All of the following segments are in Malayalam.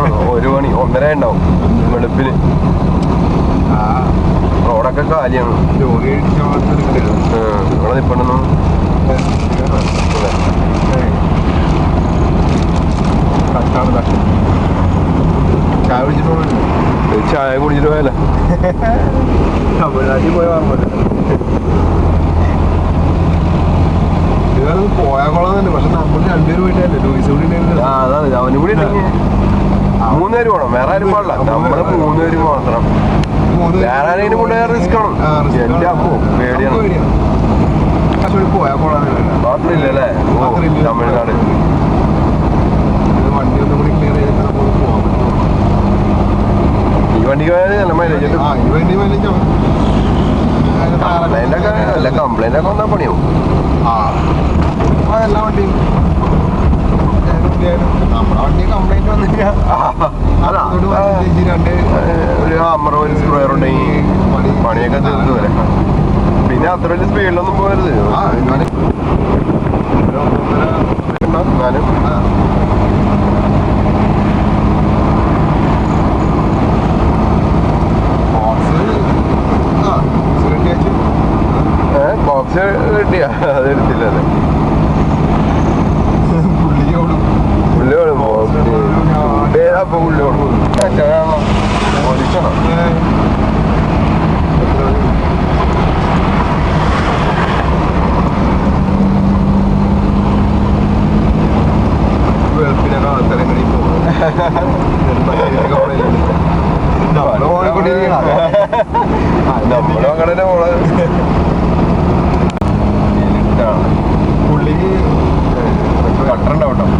സമയമുള്ളൂ ഒരു മണി ഒന്നര ഉണ്ടാവും വെളുപ്പിന്. റോഡൊക്കെ കാലിയാണ്. ഇവിടെ നിപ്പണെന്നു ചായ കുടിച്ചിട്ട് പോകണോ ചായ കുടിച്ചിട്ട് പോയാലേ? തമിഴ്നാട്ടിൽ പോയ ഓർമ്മ പോയാൽ പക്ഷെ നമ്മൾ രണ്ടുപേരും പോയിട്ടല്ലേ? ലൂയിസ് കൂടി ഉണ്ടായിരുന്നു. മൂന്നുപേര് പോണം വേറെ ആരും പാടില്ല. നമ്മൾ മൂന്നുപേര് മാത്രം. വേറെ ആരെങ്കിലും കൊണ്ടുപോയാൽ റിസ്ക് ആണ്. എന്റെ അപ്പോ പേടിയാണ്. ഓ മാത്രമില്ല. തമിഴ്നാട്. ഈ വണ്ടിക്ക് പോയാൽ നല്ല മൈലേജ് കംപ്ലൈന്റ് ഒക്കെ വന്നാൽ പണിയാവും. ആ, എല്ലാ വണ്ടിയും. ഒരു ഹമ്മറോ ഒരു സ്ക്വയർ ഉണ്ടെങ്കിൽ പണിയൊക്കെ തീർന്നു വരെ. പിന്നെ അത്ര വലിയ സ്പീഡിലൊന്നും പോകരുത്. എന്നാലും. ബോക്സ് ആ ബോക്സ് റെഡിയാക്കി പേരപ്പൊ പുള്ളി വേണം ഓടിക്കണം വെളുപ്പിനൊക്കെ ആൾക്കാരെങ്ങനെ പോകും നമ്മൾ ഓടിക്കൊണ്ടിരിക്കണം നമ്മളും അങ്ങനെ ഇരുട്ടാണ്. പുള്ളിക്ക് കട്ടറുണ്ടാവും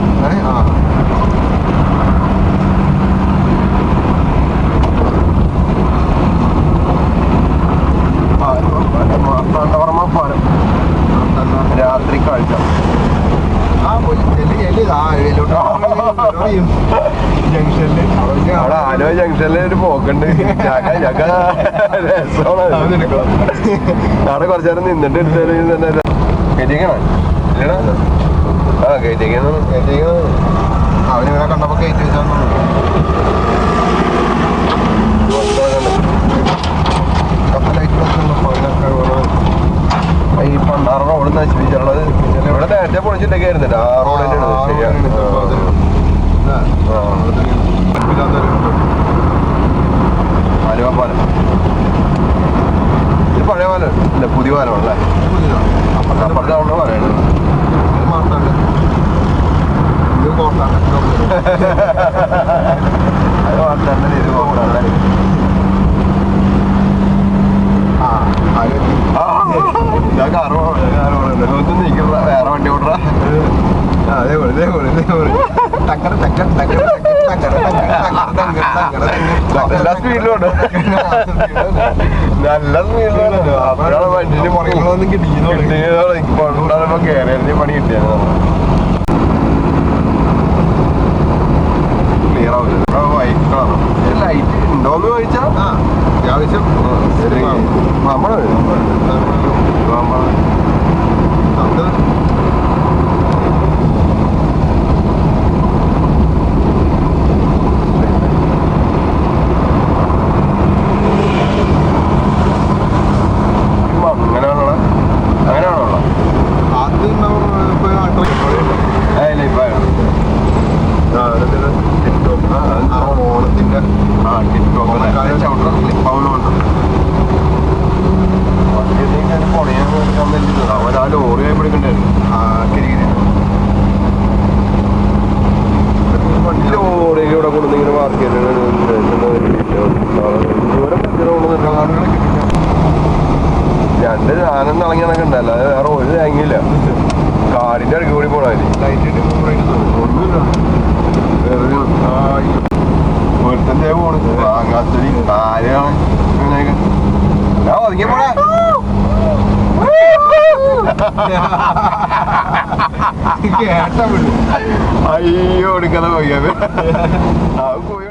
ആ കാഴ്ച ആ പോയി എലി ജംഗ്ഷനിൽ. അവിടെ ആലോ ജംഗ്ഷനിൽ ഒരു പോക്കുണ്ട്. അവിടെ കുറച്ചു നേരം നിന്നിട്ട് ആ കണ്ടപ്പോ കയറ്റി ഈ പണ്ടാറ റോഡ് നശിപ്പിച്ചുള്ളത് നേരത്തെ പൊളിച്ചിട്ടൊക്കെയായിരുന്നു ആ റോഡ് തന്നെയാണ് ശരിയാണ് നല്ല സ്പീഡിലുണ്ട്. നല്ല സ്പീഡിലുണ്ട്. അപ്പോഴാണ് വണ്ടിന് പുറകിലൊന്നും കിട്ടിക്കുന്നു കിട്ടിയതോ കയറിയ പണി കിട്ടിയത്. ക്ലിയർ ആവില്ല. White colour. ലൈറ്റ് ഉണ്ടോന്ന് ചോദിച്ചാ? ആ. അത്യാവശ്യം നമ്മൾ കേട്ട അയ്യോ എടുക്കാതെ പോയി അത് പോയി